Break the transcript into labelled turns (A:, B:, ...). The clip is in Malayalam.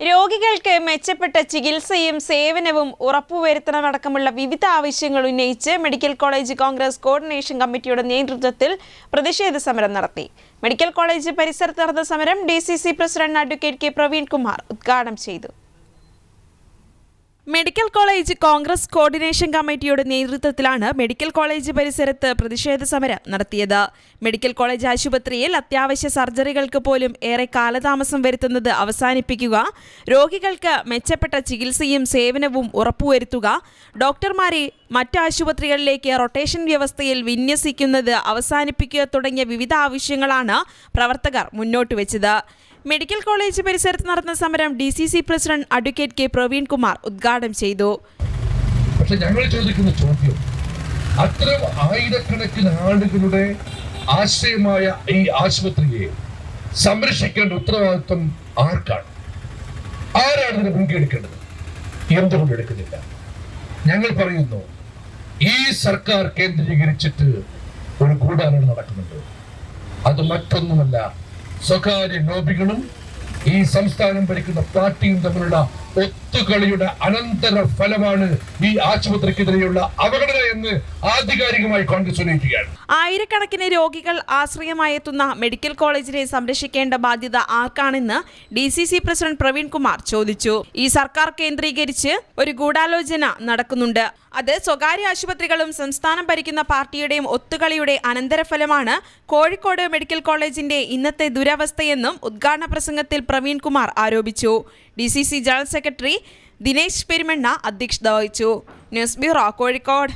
A: രോഗികൾക്ക് മെച്ചപ്പെട്ട ചികിത്സയും സേവനവും ഉറപ്പുവരുത്തണമടക്കമുള്ള വിവിധ ആവശ്യങ്ങൾ ഉന്നയിച്ച് മെഡിക്കൽ കോളേജ് കോൺഗ്രസ് കോർഡിനേഷൻ കമ്മിറ്റിയുടെ നേതൃത്വത്തിൽ പ്രതിഷേധ സമരം നടത്തി. മെഡിക്കൽ കോളേജ് പരിസരത്ത് നടന്ന സമരം D president advocate K Praveen Kumar ഉദ്ഘാടനം ചെയ്തു. മെഡിക്കൽ കോളേജ് കോൺഗ്രസ് കോർഡിനേഷൻ കമ്മിറ്റിയുടെ നേതൃത്വത്തിലാണ് മെഡിക്കൽ കോളേജ് പരിസരത്ത് പ്രതിഷേധ സമരം നടത്തിയത്. മെഡിക്കൽ കോളേജ് ആശുപത്രിയിൽ അത്യാവശ്യ സർജറികൾക്ക് പോലും ഏറെ കാലതാമസം വരുത്തുന്നത് അവസാനിപ്പിക്കുക രോഗികൾക്ക് മെച്ചപ്പെട്ട ചികിത്സയും സേവനവും ഉറപ്പുവരുത്തുക ഡോക്ടർമാരെ മറ്റ് ആശുപത്രികളിലേക്ക് റൊട്ടേഷൻ വ്യവസ്ഥയിൽ വിന്യസിക്കുന്നത് അവസാനിപ്പിക്കുക തുടങ്ങിയ വിവിധ ആവശ്യങ്ങളാണ് പ്രവർത്തകർ മുന്നോട്ട് വെച്ചത് മെഡിക്കൽ കോളേജ് പരിസരത്ത് നടന്ന സമരം D C C president advocate K Praveen Kumar ഉദ്ഘാടനം ചെയ്തു.
B: പക്ഷെ ഞങ്ങൾ ചോദിക്കുന്ന ചോദ്യം അത്തരം ആയിരക്കണക്കിന് ആളുകളുടെ ആശ്രയമായ ഈ ആശുപത്രിയെ സംരക്ഷിക്കേണ്ട ഉത്തരവാദിത്വം ആർക്കാണ്? ആരാണ് ഇതിന് മുൻകൈ എന്തുകൊണ്ട് എടുക്കുന്നില്ല? ഞങ്ങൾ പറയുന്നു ഈ സർക്കാർ കേന്ദ്രീകരിച്ചിട്ട് ഒരു ഗൂഢാലോചന നടക്കുന്നുണ്ട്. അത് മറ്റൊന്നുമല്ല സ്വകാര്യ ലോബികളും ഈ സംസ്ഥാനം ഭരിക്കുന്ന പാർട്ടിയും തമ്മിലുള്ള ഒത്തുകളിയുടെ അനന്തര ഫലമാണ് ഈ ആശുപത്രിക്കെതിരെയുള്ള അവഗണന എന്ന് ആധികാരികമായി കോൺഗ്രസ് ഉന്നയിക്കുകയാണ്.
A: ആയിരക്കണക്കിന് രോഗികൾ ആശ്രയമായെത്തുന്ന മെഡിക്കൽ കോളേജിനെ സംരക്ഷിക്കേണ്ട ബാധ്യത ആർക്കാണെന്ന് D C C president Praveen Kumar ചോദിച്ചു. ഈ സർക്കാർ കേന്ദ്രീകരിച്ച് ഒരു ഗൂഢാലോചന നടക്കുന്നുണ്ട്. അത് സ്വകാര്യ ആശുപത്രികളും സംസ്ഥാനം ഭരിക്കുന്ന പാർട്ടിയുടെയും ഒത്തുകളിയുടെ അനന്തരഫലമാണ് കോഴിക്കോട് മെഡിക്കൽ കോളേജിന്റെ ഇന്നത്തെ ദുരവസ്ഥയെന്നും ഉദ്ഘാടന പ്രസംഗത്തിൽ പ്രവീൺ കുമാർ ആരോപിച്ചു. D C C general secretary Dinesh Perumanna അധ്യക്ഷത വഹിച്ചു. News bureau Kozhikode.